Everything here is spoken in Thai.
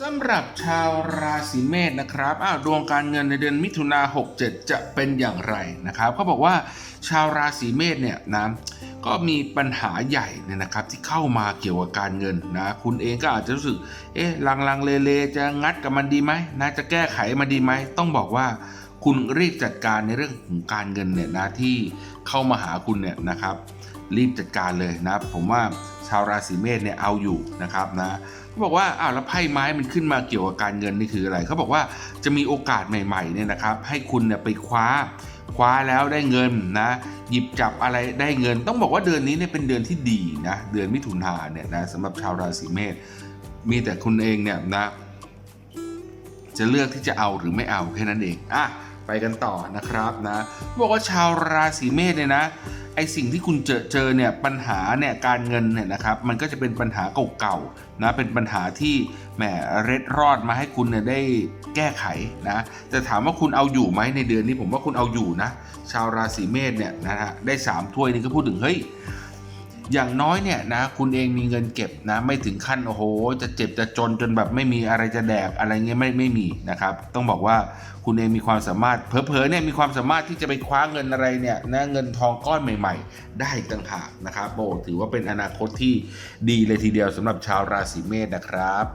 สำหรับชาวราศีเมษนะครับอ้าวดวงการเงินในเดือนมิถุนา67 จะเป็นอย่างไรนะครับเขาบอกว่าชาวราศีเมษเนี่ยนะก็มีปัญหาใหญ่เนี่ยนะครับที่เข้ามาเกี่ยวกับการเงินนะคุณเองก็อาจจะรู้สึกเอ๊ะลังลังเลเลจะงัดกับมันดีไหมนะจะแก้ไขมันดีไหมต้องบอกว่าคุณรีบจัดการในเรื่องของการเงินเนี่ยนะที่เข้ามาหาคุณเนี่ยนะครับ รีบจัดการเลยนะผมว่า ชาวราศีเมษเนี่ยเอาอยู่นะครับนะเขาบอกว่าอ้าวแล้วไพ่ไม้มันขึ้นมาเกี่ยวกับการเงินนี่คืออะไรเขาบอกว่าจะมีโอกาสใหม่ๆเนี่ยนะครับให้คุณเนี่ยไปคว้าคว้าแล้วได้เงินนะหยิบจับอะไรได้เงิน ต้องบอกว่าเดือนนี้เนี่ยเป็นเดือนที่ดีนะเดือนมิถุนาเนี่ยนะสำหรับชาวราศีเมษมีแต่คุณเองเนี่ยนะจะเลือกที่จะเอาหรือไม่เอาแค่นั้นเองอะไปกันต่อนะครับนะบอกว่าชาวราศีเมษเนี่ยนะ ไอสิ่งที่คุณเจอเจอเนี่ยปัญหาเนี่ยการเงินเนี่ยนะครับมันก็จะเป็นปัญหาเก่าๆนะเป็นปัญหาที่แหมเร็ดรอดมาให้คุณเนี่ยได้แก้ไขนะแต่ถามว่าคุณเอาอยู่ไหมในเดือนนี้ผมว่าคุณเอาอยู่นะ ชาวราศีเมษเนี่ยนะฮะได้สามถ้วยนี่ก็พูดถึงเฮ้ย อย่างน้อยเนี่ยนะคุณเองมีเงินเก็บนะไม่ถึงขั้นโอ้โห จะเจ็บจะจนจนแบบไม่มีอะไรจะแดกอะไรเงี้ยไม่ไม่มีนะครับ ต้องบอกว่าคุณเองมีความสามารถเผลอๆเนี่ยมีความสามารถที่จะไปคว้าเงินอะไรเนี่ยนะเงินทองก้อนใหม่ ๆ ได้ต่างหากนะครับโบถือว่าเป็นอนาคตที่ดีเลยทีเดียวสำหรับชาวราศีเมษนะครับ